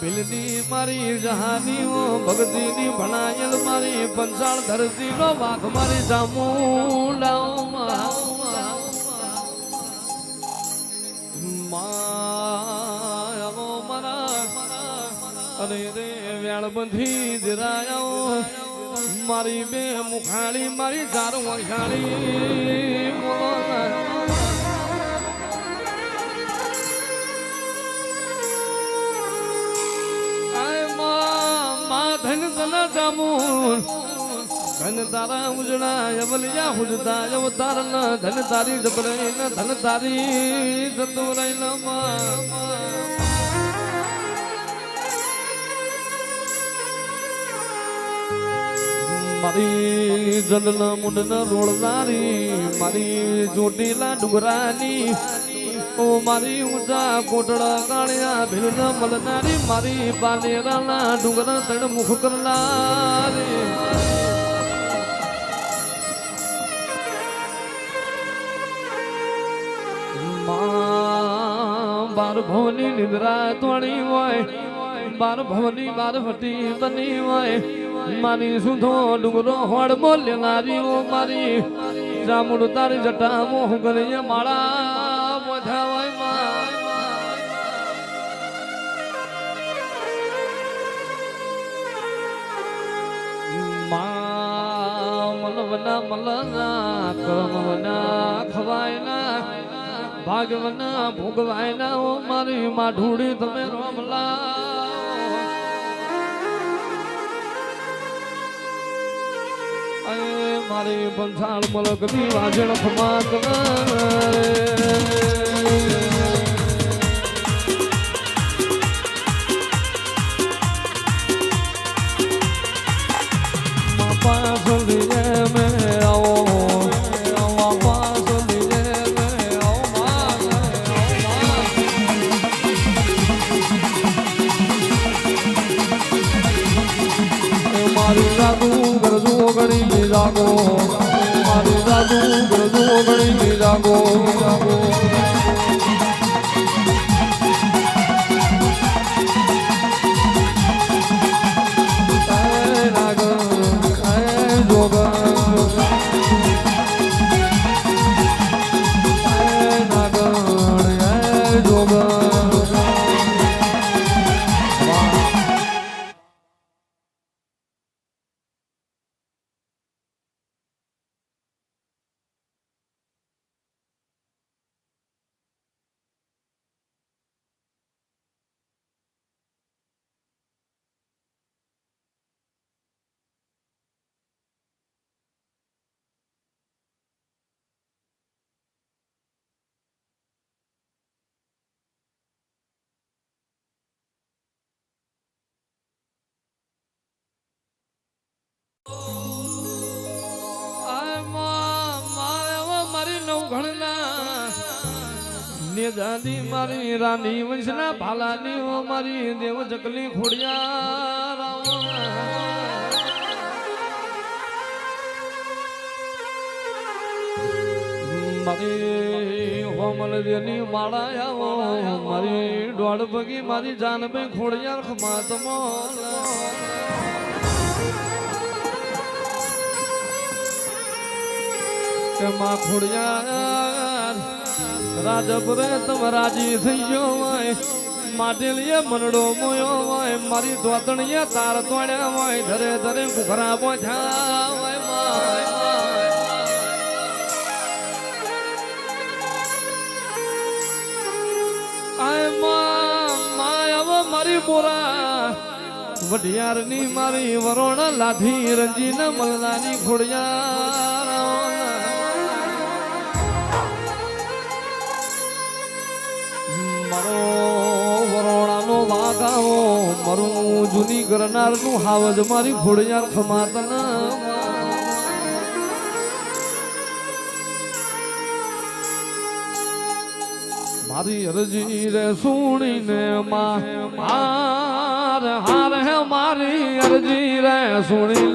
ભીલની મારી જહાની ઓ ભગતીની ભણાયેલ મારી પંચાળ ધરતીનો વાઘ મારી ચામુંડાઓ માયાઓ અરે રે વ્યાળ બંધી દિરાયાઓ મારી બે મુખાળી મારી ચાર વખાળી બોલો ધન ધન જામુન. ધન તારા ઉજળા અવલિયા હુજતા ન ધન તારી જબરાઈ ન, ધન તારી જતુરાઈ ન, માં. મારી જલના મુંડના રોળનારી મારી જોડીલા ડુંગરાની, ઓ મારી ઊંચા કોટડા કાણ્યા ભીલના મળનારી મારી પાનેરાના ડુંગરા તણ મુખ કરનારી. બાર ભવની નિદ્રા તોડી હોય, બાર ભવની બાર ભટી બની હોય મારી સુધો ડુંગરો હોડ બોલનારી ઓ મારી. જામુડ તારી જટા મોહ ગલીએ માળા બધા હોયમાં. માં મલવના મલના કર્મવના ખવાયના, ભાગવના ભોગવાયના, ઓ મારી માઢુડી, તમે રોમલા. અરે મારી બંસાળ મલકની વાજણ ખમાત દાદી મારી રાની વંશના ભાલાની ઓ મારી દેવ જકલી ખોડિયા મારી હોમલ દેની માળા આવો. મારી દોડ ભગી મારી જાન ભાઈ ખોડિયાર ખમાતમો કે માં ખોડિયાર. રાજપુરે તમ રાજી થઈ ગયો હોય. માટેલીએ મનડો મોયો હોય. મારી ધોતણીએ તાર તોડ્યા હોય. ધરે ધરે ઘુઘરા પોછા હોય મારી બોરા. વઢિયારની મારી વરોણ લાધી રંજીન મલનાની ખોડિયાર. મારો વરોણાનો વાગાવો મરું જૂની ગરનારનું હાવજ મારી ઘોડિયાર ખમાતના. મારી અરજી રે સુણીને માર હાર હે મારી અરજી રે સુણી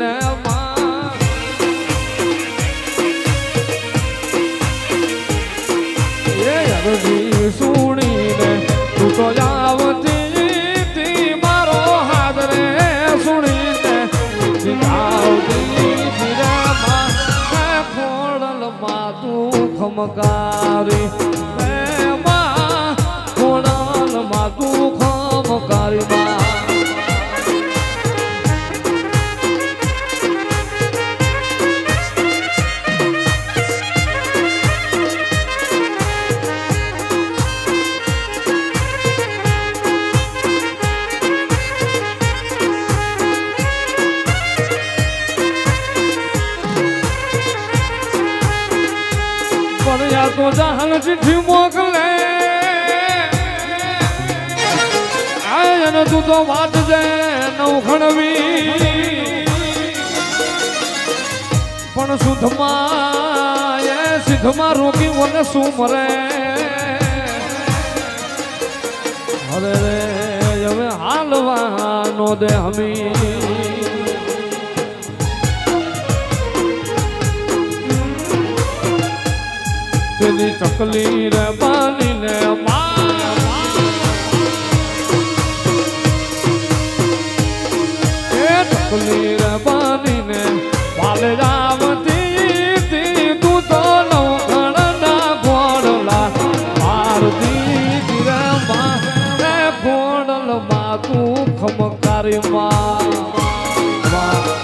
તું ખમકારી. હે માં ખોડલમાં તું તો જહાન ચિઠ્ઠી મોકલે. તું તો વાંચજે નવખણવી પણ શુદ્ધમાં એ સિદ્ધમાં રોકી મને શું મરે અરે રે, હવે હાલવાનો દે હમી. ચકલી રે ચકલી રે પાલે તી તું તો નવખણ ના ગોળલા. મારતી રે માં તું ખમકારી માં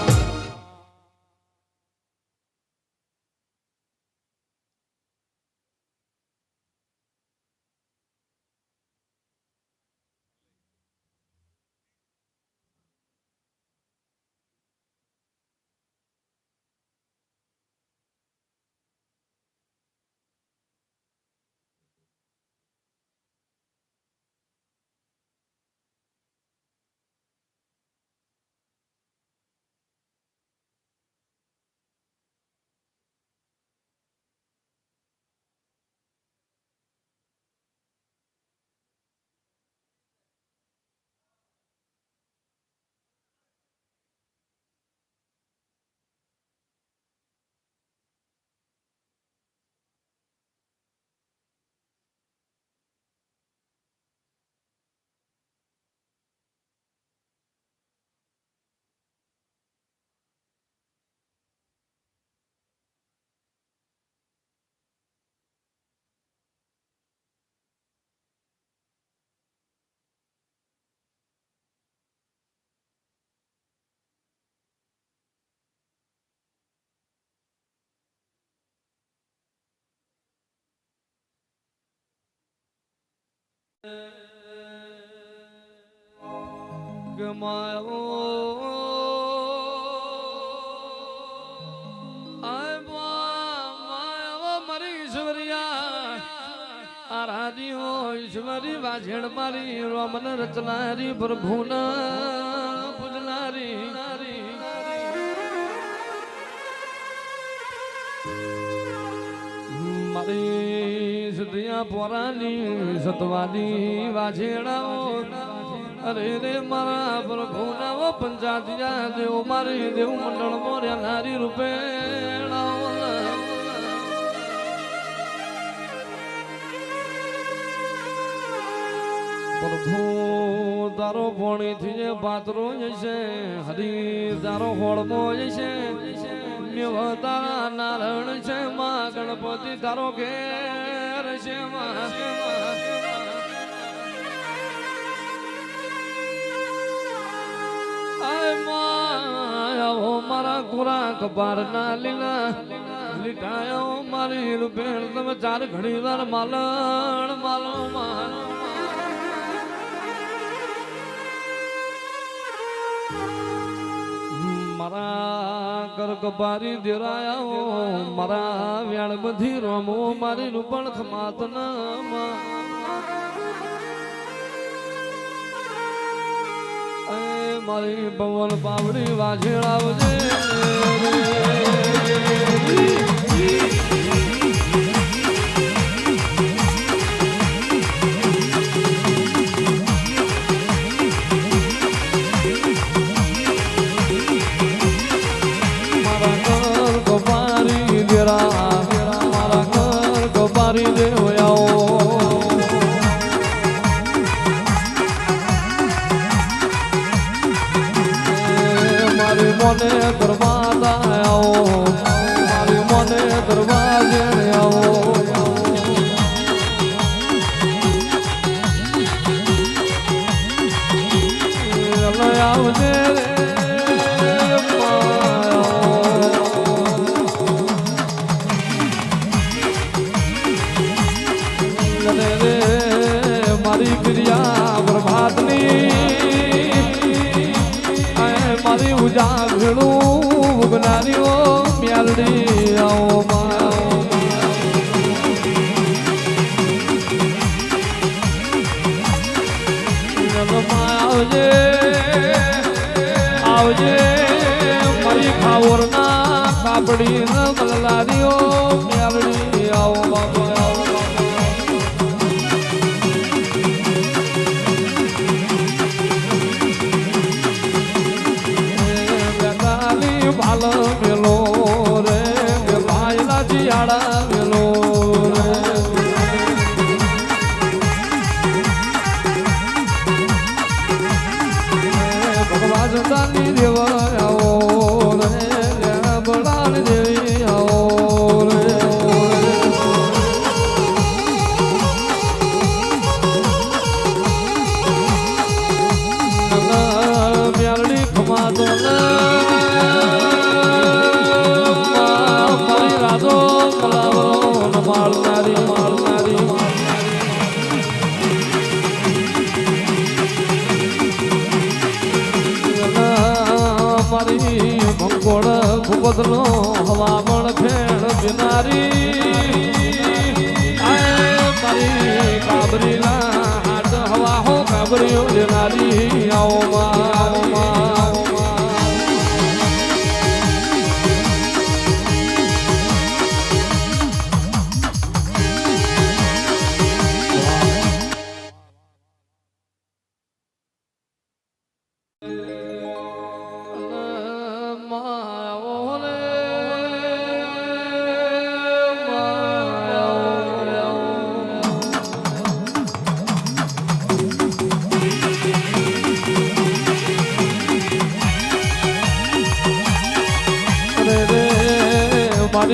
આરાધ્યો ઈશ્વરી વાજણ મારી રોમન રચનારી પ્રભુના પૂજનારી મારી પોરાની સતવાની વાછેડાઓ. અરે રે મારા પ્રભુના પંચાતિયા દેવ મારી દેવ મંડળ મોર્યા નારી રૂપે પ્રભુ, તારો પોણીથી પાત્રો જશે હરી, તારો હોળમો જશે મેવ તારા નારાયણ છે માં, ગણપતિ તારો ઘેર છે માં. મારા ખોરાક બાર ના લીલા. લીટાયો મારી રૂપેણ, તમે ચાર ઘણી વાર માલણ માલો કર કપારી દેરાયા, મારા વ્યાણ બધી રમો મારી રૂપણ ખમાત મારી પવન પાવડી વાજે મને મારી ઉજાગરણું ઉગનારીઓ મ્યાલડી આવો આવજે આવજે મારી ખાવરના કાપડી ન મલલારીઓ ભાલ મેલો રે ભાઈલા જીયાડા ભૂપતનો હવામણ ફેણ બિનારી. આય મારી કાબરીના હાટ હવા હો કાબરીઓ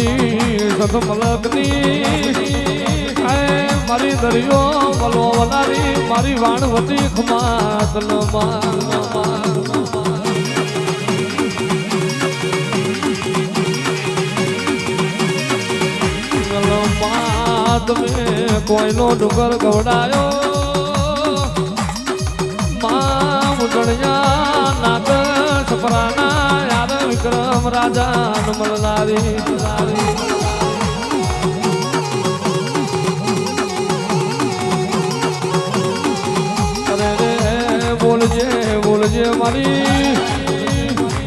મારી સતમલકની આય મારી દરિયો મલો વનારી મારી વાણવતી ખમાત તમે કોઈનો ડુંગર ગવડાયો વિક્રમ રાજા અરે રે બોલજે બોલજે મારી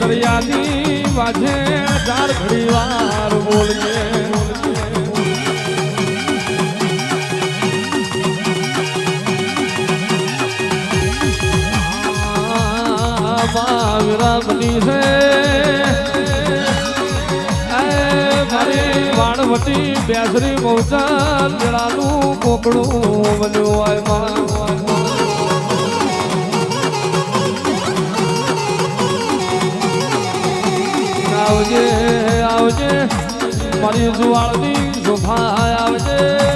દરિયાની વાજે ચાર ઘડી વાર બોલજે વિરામની છે વાણવટી બેસરી મોચા લેળાનું કોકડું બન્યું આય મારા આવજે આવજે મારી જુવાળની શોભા આવજે.